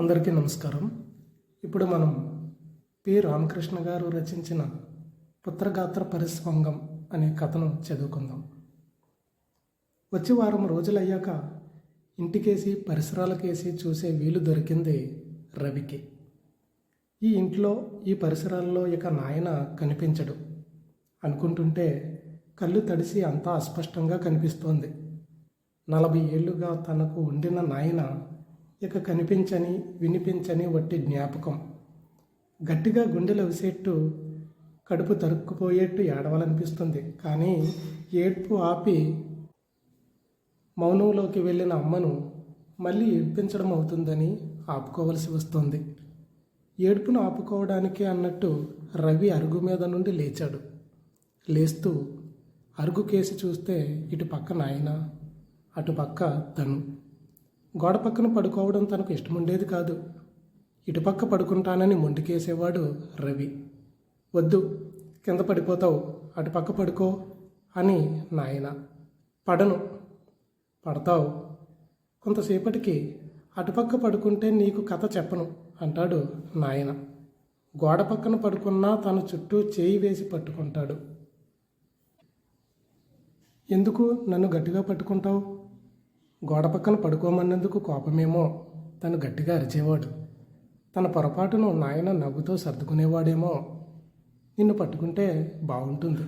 అందరికీ నమస్కారం. ఇప్పుడు మనం పి. రామకృష్ణ గారు రచించిన పుత్రగాత్ర పరిస్వంగం అనే కథను చదువుకుందాం. వచ్చి వారం రోజులయ్యాక ఇంటికేసి పరిసరాలకేసి చూసే వీలు దొరికింది రవికి. ఈ ఇంట్లో ఈ పరిసరాల్లో ఇక నాయన కనిపించడు. అనుకుంటుంటే కళ్ళు తడిసి అంతా అస్పష్టంగా కనిపిస్తోంది. నలభై ఏళ్ళుగా తనకు ఉండిన నాయన ఇక కనిపించని వినిపించని వట్టి జ్ఞాపకం. గట్టిగా గుండెలు అవిసేట్టు కడుపు తరుక్కుపోయేట్టు ఏడవాలనిపిస్తుంది. కానీ ఏడ్పు ఆపి మౌనంలోకి వెళ్ళిన అమ్మను మళ్ళీ ఏడ్పించడం అవుతుందని ఆపుకోవలసి వస్తుంది. ఏడుపును ఆపుకోవడానికి అన్నట్టు రవి అరుగు మీద నుండి లేచాడు. లేస్తూ అరుగు కేసి చూస్తే ఇటు పక్క నాయన అటు పక్క తను. గోడ పక్కన పడుకోవడం తనకు ఇష్టముండేది కాదు. ఇటుపక్క పడుకుంటానని మొండికేసేవాడు రవి. వద్దు కింద పడిపోతావు అటుపక్క పడుకో అని నాయన. పడను పడతావు. కొంతసేపటికి అటుపక్క పడుకుంటే నీకు కథ చెప్పను అంటాడు నాయన. గోడ పక్కన పడుకున్నా తన చుట్టూ చేయి వేసి పట్టుకుంటాడు. ఎందుకు నన్ను గట్టిగా పట్టుకుంటావు? గోడ పక్కన పడుకోమన్నందుకు కోపమేమో. తను గట్టిగా అరిచేవాడు. తన పొరపాటును నాయన నవ్వుతో సర్దుకునేవాడేమో. నిన్ను పట్టుకుంటే బాగుంటుంది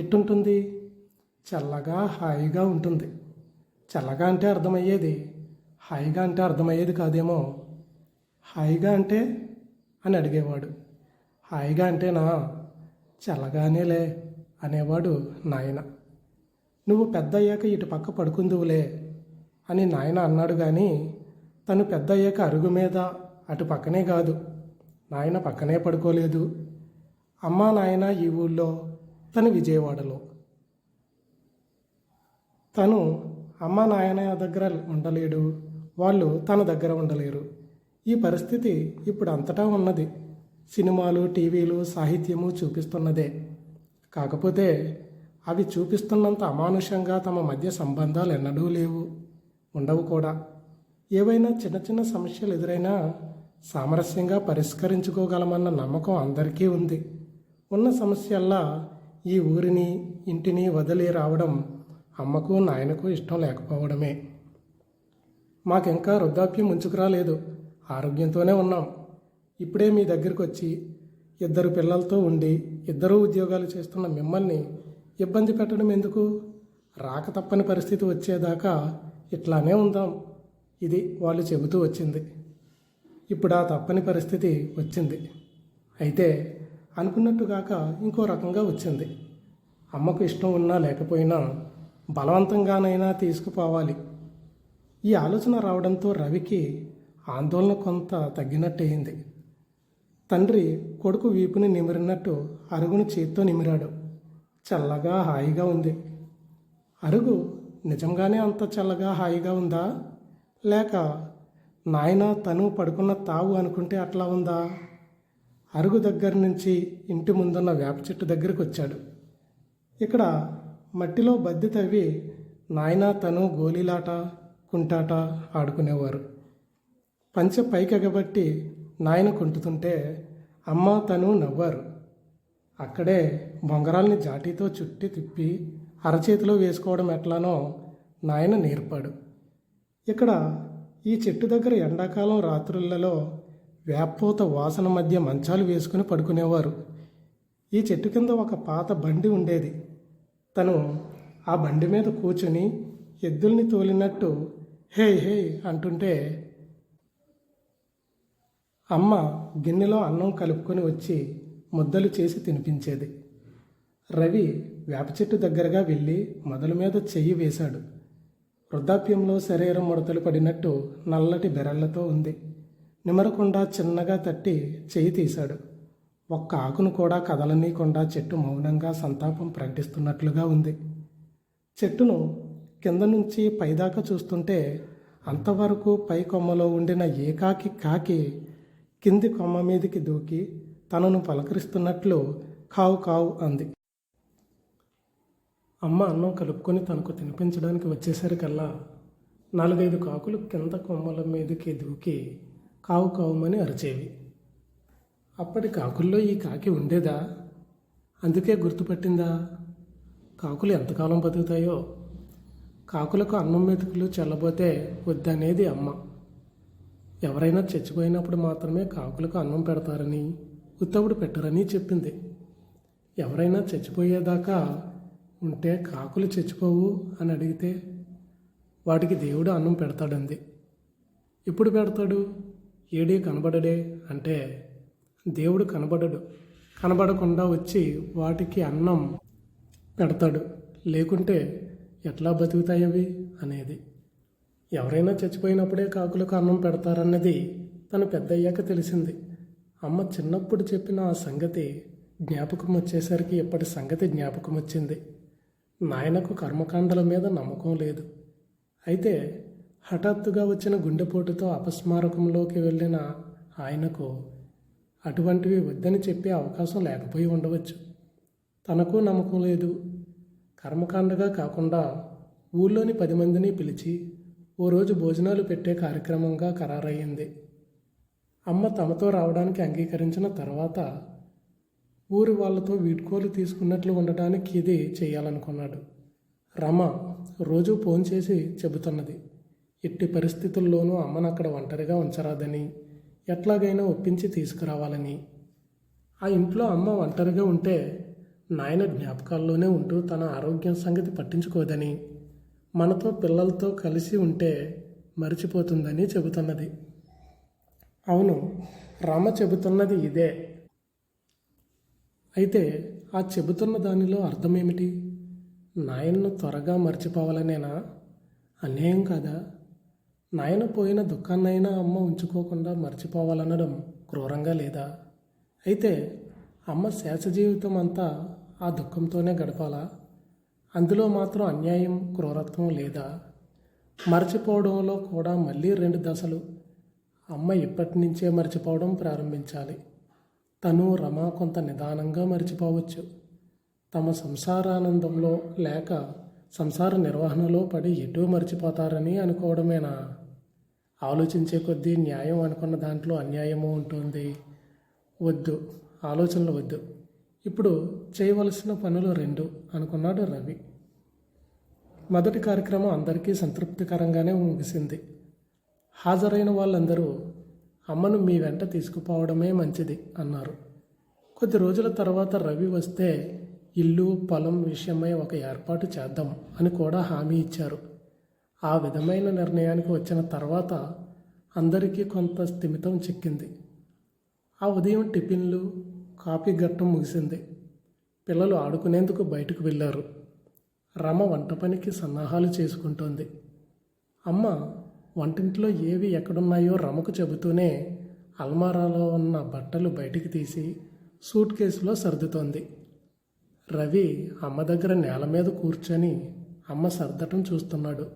ఎట్టుంటుంది? చల్లగా హాయిగా ఉంటుంది. చల్లగా అంటే అర్థమయ్యేది? హాయిగా అంటే అర్థమయ్యేది కాదేమో. హాయిగా అంటే? అని అడిగేవాడు. హాయిగా అంటేనా? చల్లగానేలే అనేవాడు నాయన. నువ్వు పెద్ద అయ్యాక ఇటు పక్క పడుకుందువులే. అని నాయన అన్నాడు కానీ తను పెద్ద అయ్యాక అరుగు మీద అటు పక్కనే కాదు. నాయన పక్కనే పడుకోలేదు. అమ్మా నాయన ఈ ఊళ్ళో తను విజయవాడలో. తను అమ్మ నాయన దగ్గర ఉండలేడు. వాళ్ళు తన దగ్గర ఉండలేరు. ఈ పరిస్థితి ఇప్పుడు అంతటా ఉన్నది. సినిమాలు టీవీలు సాహిత్యము చూపిస్తున్నదే. కాకపోతే అవి చూపిస్తున్నంత అమానుషంగా తమ మధ్య సంబంధాలు ఎన్నడూ లేవు. ఉండవు కూడా. ఏవైనా చిన్న చిన్న సమస్యలు ఎదురైనా సామరస్యంగా పరిష్కరించుకోగలమన్న నమ్మకం అందరికీ ఉంది. ఉన్న సమస్యల్లా ఈ ఊరిని ఇంటిని వదిలి రావడం అమ్మకు నాయనకు ఇష్టం లేకపోవడమే. మాకింకా వృద్ధాప్యం ముంచుకురాలేదు ఆరోగ్యంతోనే ఉన్నాం. ఇప్పుడే మీ దగ్గరికి వచ్చి ఇద్దరు పిల్లలతో ఉండి ఇద్దరూ ఉద్యోగాలు చేస్తున్న మిమ్మల్ని ఇబ్బంది పెట్టడం ఎందుకు? రాక తప్పని పరిస్థితి వచ్చేదాకా ఇట్లానే ఉందాం. ఇది వాళ్ళు చెబుతూ వచ్చింది. ఇప్పుడు ఆ తప్పని పరిస్థితి వచ్చింది. అయితే అనుకున్నట్టుగాక ఇంకో రకంగా వచ్చింది. అమ్మకు ఇష్టం ఉన్నా లేకపోయినా బలవంతంగానైనా తీసుకుపోవాలి. ఈ ఆలోచన రావడంతో రవికి ఆందోళన కొంత తగ్గినట్టయింది. తండ్రి కొడుకు వీపుని నిమిరినట్టు అరుగును చేత్తో నిమిరాడు. చల్లగా హాయిగా ఉంది. అరుగు నిజంగానే అంత చల్లగా హాయిగా ఉందా? లేక నాయన తను పడుకున్న తావు అనుకుంటే అట్లా ఉందా? అరుగు దగ్గర నుంచి ఇంటి ముందున్న వేప చెట్టు దగ్గరికి వచ్చాడు. ఇక్కడ మట్టిలో బద్దె తవ్వి నాయన తను గోలీలాట కుంటాట ఆడుకునేవారు. పంచె పైకెగబట్టి నాయన కుంటుతుంటే అమ్మ తను నవ్వారు. అక్కడే బొంగరాల్ని జాటీతో చుట్టి తిప్పి అరచేతిలో వేసుకోవడం ఎట్లానో నాయన నేర్పాడు. ఇక్కడ ఈ చెట్టు దగ్గర ఎండాకాలం రాత్రులలో వేప్పూత వాసన మధ్య మంచాలు వేసుకుని పడుకునేవారు. ఈ చెట్టు కింద ఒక పాత బండి ఉండేది. తను ఆ బండి మీద కూర్చుని ఎద్దుల్ని తోలినట్టు హే హే అంటుంటే అమ్మ గిన్నెలో అన్నం కలుపుకొని వచ్చి ముద్దలు చేసి తినిపించేది. రవి వేప చెట్టు దగ్గరగా వెళ్ళి మొదల మీద చెయ్యి వేశాడు. వృద్ధాప్యంలో శరీరం ముడతలు పడినట్టు నల్లటి బెరళ్ళతో ఉంది. నిమరకుండా చిన్నగా తట్టి చెయ్యి తీశాడు. ఒక్క ఆకును కూడా కదలనీయకుండా చెట్టు మౌనంగా సంతాపం ప్రకటిస్తున్నట్లుగా ఉంది. చెట్టును కింద నుంచి పైదాకా చూస్తుంటే అంతవరకు పై కొమ్మలో ఉండిన ఏకాకి కాకి కింది కొమ్మ మీదికి దూకి తనను పలకరిస్తున్నట్లు కావు కావు అంది. అమ్మ అన్నం కలుపుకొని తనకు తినిపించడానికి వచ్చేసరికల్లా నాలుగైదు కాకులు కింద కొమ్మల మీదకి దూకి కావు కావుమని అరిచేవి. అప్పటి కాకుల్లో ఈ కాకి ఉండేదా? అందుకే గుర్తుపట్టిందా? కాకులు ఎంతకాలం బతుకుతాయో? కాకులకు అన్నం మెతుకులు చల్లబోతే వద్దనేది అమ్మ. ఎవరైనా చచ్చిపోయినప్పుడు మాత్రమే కాకులకు అన్నం పెడతారని ఉత్తవుడు పెట్టరని చెప్పింది. ఎవరైనా చచ్చిపోయేదాకా ఉంటే కాకులు చచ్చిపోవు అని అడిగితే వాటికి దేవుడు అన్నం పెడతాడంది. ఎప్పుడు పెడతాడు? ఏడీ కనబడడే అంటే దేవుడు కనబడడు. కనబడకుండా వచ్చి వాటికి అన్నం పెడతాడు. లేకుంటే ఎట్లా బతుకుతాయి అవి అనేది. ఎవరైనా చచ్చిపోయినప్పుడే కాకులకు అన్నం పెడతారన్నది తను పెద్దయ్యాక తెలిసింది. అమ్మ చిన్నప్పుడు చెప్పిన ఆ సంగతి జ్ఞాపకం వచ్చేసరికి ఇప్పటి సంగతి జ్ఞాపకం వచ్చింది? నాయనకు కర్మకాండల మీద నమ్మకం లేదు. అయితే హఠాత్తుగా వచ్చిన గుండెపోటుతో అపస్మారకంలోకి వెళ్ళిన ఆయనకు అటువంటివి వద్దని చెప్పే అవకాశం లేకపోయి ఉండవచ్చు. తనకు నమ్మకం లేదు. కర్మకాండగా కాకుండా ఊళ్ళోని పది మందిని పిలిచి ఓ రోజు భోజనాలు పెట్టే కార్యక్రమంగా ఖరారయ్యింది. అమ్మ తమతో రావడానికి అంగీకరించిన తర్వాత ఊరి వాళ్ళతో వీడ్కోలు తీసుకున్నట్లు ఉండటానికి ఇది చేయాలనుకున్నాడు. రమ రోజు ఫోన్ చేసి చెబుతున్నది. ఎట్టి పరిస్థితుల్లోనూ అమ్మను అక్కడ ఒంటరిగా ఉంచరాదని ఎట్లాగైనా ఒప్పించి తీసుకురావాలని. ఆ ఇంట్లో అమ్మ ఒంటరిగా ఉంటే నాయన జ్ఞాపకాల్లోనే ఉంటూ తన ఆరోగ్యం సంగతి పట్టించుకోదని మనతో పిల్లలతో కలిసి ఉంటే మరిచిపోతుందని చెబుతున్నది. అవును రమ చెబుతున్నది ఇదే. అయితే ఆ చెబుతున్న దానిలో అర్థమేమిటి? నాయన్ను త్వరగా మర్చిపోవాలనేనా? అన్యాయం కాదా? నాయన పోయిన దుఃఖాన్నైనా అమ్మ ఉంచుకోకుండా మర్చిపోవాలనడం క్రూరంగా లేదా? అయితే అమ్మ శేష జీవితం అంతా ఆ దుఃఖంతోనే గడపాలా? అందులో మాత్రం అన్యాయం క్రూరత్వం లేదా? మర్చిపోవడంలో కూడా మళ్ళీ రెండు దశలు. అమ్మ ఇప్పటి నుంచే మర్చిపోవడం ప్రారంభించాలి. తను రమ కొంత నిదానంగా మర్చిపోవచ్చు. తమ సంసారానందంలో లేక సంసార నిర్వహణలో పడి ఎటూ మర్చిపోతారని అనుకోవడమేనా? ఆలోచించే కొద్దీ న్యాయం అనుకున్న దాంట్లో అన్యాయము ఉంటుంది. వద్దు ఆలోచనలు వద్దు. ఇప్పుడు చేయవలసిన పనులు రెండు అనుకున్నాడు రవి. మొదటి కార్యక్రమం అందరికీ సంతృప్తికరంగానే ముగిసింది. హాజరైన వాళ్ళందరూ అమ్మను మీ వెంట తీసుకుపోవడమే మంచిది అన్నారు. కొద్ది రోజుల తర్వాత రవి వస్తే ఇల్లు పొలం విషయమై ఒక ఏర్పాటు చేద్దాం అని కూడా హామీ ఇచ్చారు. ఆ విధమైన నిర్ణయానికి వచ్చిన తర్వాత అందరికీ కొంత స్థిమితం చిక్కింది. ఆ ఉదయం టిఫిన్లు కాఫీ గట్టం ముగిసింది. పిల్లలు ఆడుకునేందుకు బయటకు వెళ్ళారు. రమ వంట పనికి సన్నాహాలు చేసుకుంటోంది. అమ్మ వంటింట్లో ఏవి ఎక్కడున్నాయో రమకు చెబుతూనే అల్మారాలో ఉన్న బట్టలు బయటికి తీసి సూట్ కేసులో సర్దుతోంది. రవి అమ్మ దగ్గర నేల మీద కూర్చొని అమ్మ సర్దటం చూస్తున్నాడు.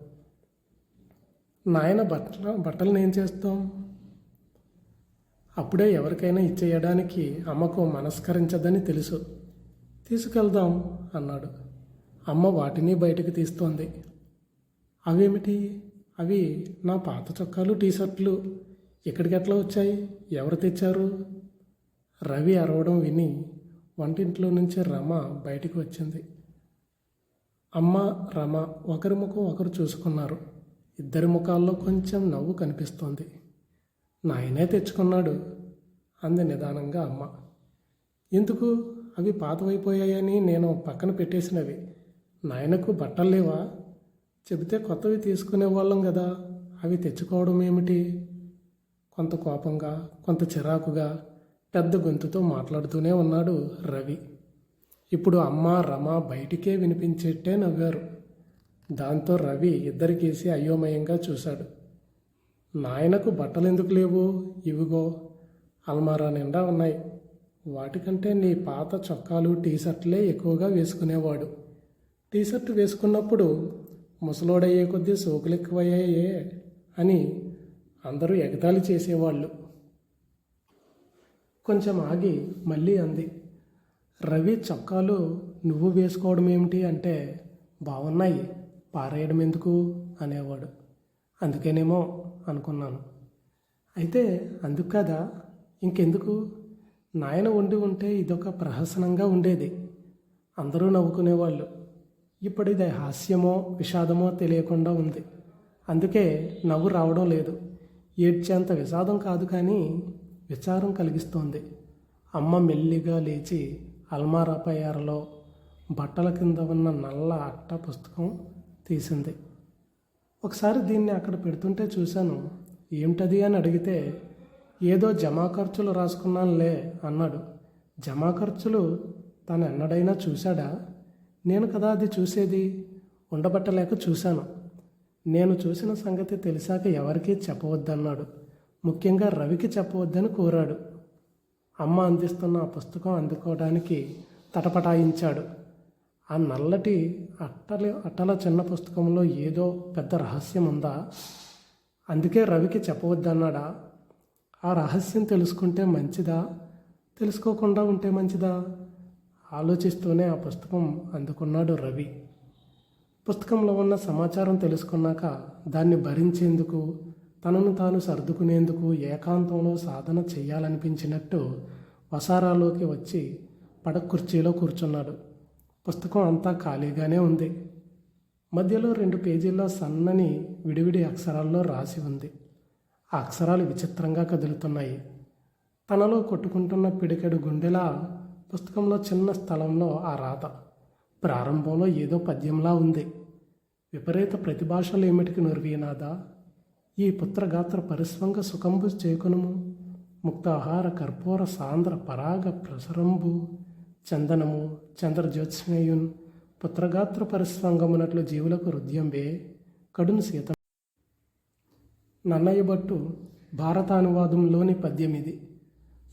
నాయన బట్టల బట్టలను ఏం చేస్తాం? అప్పుడే ఎవరికైనా ఇచ్చేయడానికి అమ్మకు మనస్కరించదని తెలుసు. తీసుకెళ్దాం అన్నాడు. అమ్మ వాటిని బయటకు తీస్తోంది. అవేమిటి? అవి నా పాత చొక్కాలు టీషర్ట్లు ఇక్కడికి ఎట్లా వచ్చాయి? ఎవరు తెచ్చారు? రవి అరవడం విని వంటింట్లో నుంచి రమ బయటికి వచ్చింది. అమ్మ రమ ఒకరి ముఖం ఒకరు చూసుకున్నారు. ఇద్దరి ముఖాల్లో కొంచెం నవ్వు కనిపిస్తోంది. నాయనే తెచ్చుకున్నాడు అంది నిదానంగా అమ్మ. ఎందుకు? అవి పాతవైపోయాయని నేను పక్కన పెట్టేసినవి. నాయనకు బట్టలు లేవా? చెబితే కొత్తవి తీసుకునే వాళ్ళం కదా అవి తెచ్చుకోవడం ఏమిటి? కొంత కోపంగా కొంత చిరాకుగా పెద్ద గొంతుతో మాట్లాడుతూనే ఉన్నాడు రవి. ఇప్పుడు అమ్మ రమ బయటికే వినిపించేట్టే నవ్వారు. దాంతో రవి ఇద్దరికేసి అయోమయంగా చూశాడు. నాయనకు బట్టలు ఎందుకు లేవు? ఇవిగో అల్మారా నిండా ఉన్నాయి. వాటికంటే నీ పాత చొక్కాలు టీషర్ట్లే ఎక్కువగా వేసుకునేవాడు. టీషర్ట్ వేసుకున్నప్పుడు ముసలోడయ్యే కొద్దీ సోకులు ఎక్కువయ్యాయే అని అందరూ ఎగతాళి చేసేవాళ్ళు. కొంచెం ఆగి మళ్ళీ అంది రవి చొక్కాలు నువ్వు వేసుకోవడం ఏమిటి అంటే బాగున్నాయి పారేయడం ఎందుకు అనేవాడు. అందుకేనేమో అనుకున్నాను. అయితే అందుకు కదా? ఇంకెందుకు? నాయన ఉండి ఉంటే ఇదొక ప్రహసనంగా ఉండేది. అందరూ నవ్వుకునేవాళ్ళు. ఇప్పుడు ఇది హాస్యమో విషాదమో తెలియకుండా ఉంది. అందుకే నవ్వు రావడం లేదు. ఏడ్చేంత విషాదం కాదు కానీ విచారం కలిగిస్తోంది. అమ్మ మెల్లిగా లేచి అల్మారా పయ్యారలో బట్టల కింద ఉన్న నల్ల అట్ట పుస్తకం తీసింది. ఒకసారి దీన్ని అక్కడ పెడుతుంటే చూశాను. ఏమిటది అని అడిగితే ఏదో జమా ఖర్చులు రాసుకున్నానులే అన్నాడు. జమా ఖర్చులు తను ఎన్నడైనా చూశాడా? నేను కదా అది చూసేది? ఉండబట్టలేక చూశాను. నేను చూసిన సంగతి తెలిసాక ఎవరికీ చెప్పవద్దన్నాడు. ముఖ్యంగా రవికి చెప్పవద్దని కోరాడు. అమ్మ అందిస్తున్న ఆ పుస్తకం అందుకోవడానికి తటపటాయించాడు. ఆ నల్లటి అట్టల అట్టల చిన్న పుస్తకంలో ఏదో పెద్ద రహస్యం ఉందా? అందుకే రవికి చెప్పవద్దన్నాడా? ఆ రహస్యం తెలుసుకుంటే మంచిదా? తెలుసుకోకుండా ఉంటే మంచిదా? ఆలోచిస్తూనే ఆ పుస్తకం అందుకున్నాడు రవి. పుస్తకంలో ఉన్న సమాచారం తెలుసుకున్నాక దాన్ని భరించేందుకు తనను తాను సర్దుకునేందుకు ఏకాంతంలో సాధన చేయాలనిపించినట్టు వసారాలోకి వచ్చి పడక కుర్చీలో కూర్చున్నాడు. పుస్తకం అంతా ఖాళీగానే ఉంది. మధ్యలో రెండు పేజీల్లో సన్నని విడివిడి అక్షరాల్లో రాసి ఉంది. ఆ అక్షరాలు విచిత్రంగా కదులుతున్నాయి. తనలో కొట్టుకుంటున్న పిడికెడు గుండెలా పుస్తకంలో చిన్న స్థలంలో ఆ రాత. ప్రారంభంలో ఏదో పద్యంలా ఉంది. విపరీత ప్రతిభాషలు ఏమిటికి నుర్వీనాదా? ఈ పుత్రగాత్ర పరిస్వంగ సుఖంబు చేకునుము. ముక్తాహార కర్పూర సాంద్ర పరాగ ప్రసరంబు. చందనము చంద్రజ్యోత్స్మయున్ పుత్రగాత్ర పరిస్వంగమునట్లు జీవులకు హృదయంబే కడును సీత. నన్నయ్య భట్టు భారతానువాదంలోని పద్యం ఇది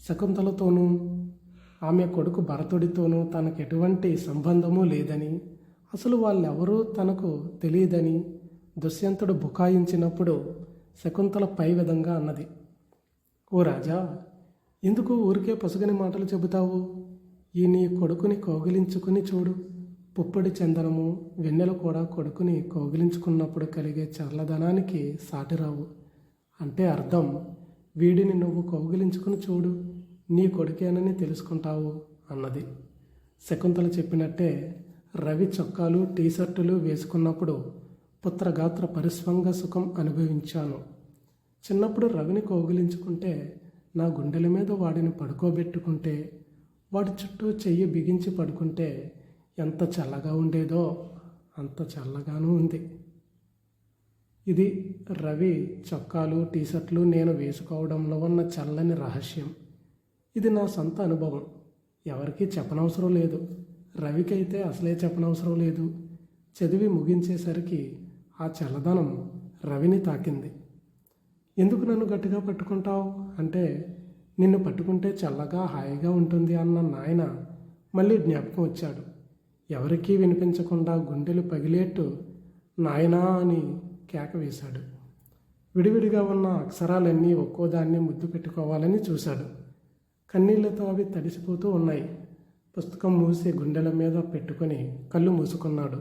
శకుంతలతోనూ ఆమె కొడుకు భరతుడితోనూ తనకు ఎటువంటి సంబంధము లేదని అసలు వాళ్ళెవరూ తనకు తెలియదని దుష్యంతుడు బుకాయించినప్పుడు శకుంతల పై విధంగా అన్నది. ఓ రాజా ఎందుకు ఊరికే పసుగని మాటలు చెబుతావు? ఈ నీ కొడుకుని కౌగిలించుకుని చూడు. పుప్పొడి చందనము వెన్నెలు కూడా కొడుకుని కౌగిలించుకున్నప్పుడు కలిగే చల్లదనానికి సాటిరావు. అంటే అర్థం వీడిని నువ్వు కౌగిలించుకుని చూడు. నీ కొడుకేనని తెలుసుకుంటావు అన్నది. శకుంతల చెప్పినట్టే రవి చొక్కాలు టీషర్టులు వేసుకున్నప్పుడు పుత్రగాత్ర పరిస్వంగ సుఖం అనుభవించాను. చిన్నప్పుడు రవిని కౌగిలించుకుంటే నా గుండెల మీద వాడిని పడుకోబెట్టుకుంటే వాడి చుట్టూ చెయ్యి బిగించి పడుకుంటే ఎంత చల్లగా ఉండేదో అంత చల్లగానూ ఉంది. ఇది రవి చొక్కాలు టీషర్ట్లు నేను వేసుకోవడంలో ఉన్న చల్లని రహస్యం. ఇది నా సొంత అనుభవం. ఎవరికీ చెప్పనవసరం లేదు. రవికైతే అసలే చెప్పనవసరం లేదు. చదివి ముగించేసరికి ఆ చల్లదనం రవిని తాకింది. ఎందుకు నన్ను గట్టిగా పట్టుకుంటావు? అంటే నిన్ను పట్టుకుంటే చల్లగా హాయిగా ఉంటుంది అన్న నాయన మళ్ళీ జ్ఞాపకం వచ్చాడు. ఎవరికీ వినిపించకుండా గుండెలు పగిలేట్టు నాయనా అని కేక వేశాడు. విడివిడిగా ఉన్న అక్షరాలన్నీ ఒక్కోదాన్ని ముద్దు పెట్టుకోవాలని చూశాడు. కన్నీళ్ళతో అవి తడిసిపోతూ ఉన్నాయి. పుస్తకం మూసి గుండెల మీద పెట్టుకొని కళ్ళు మూసుకున్నాడు.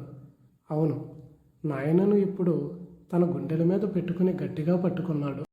అవును నాయనను ఇప్పుడు తన గుండెల మీద పెట్టుకుని గట్టిగా పట్టుకున్నాడు.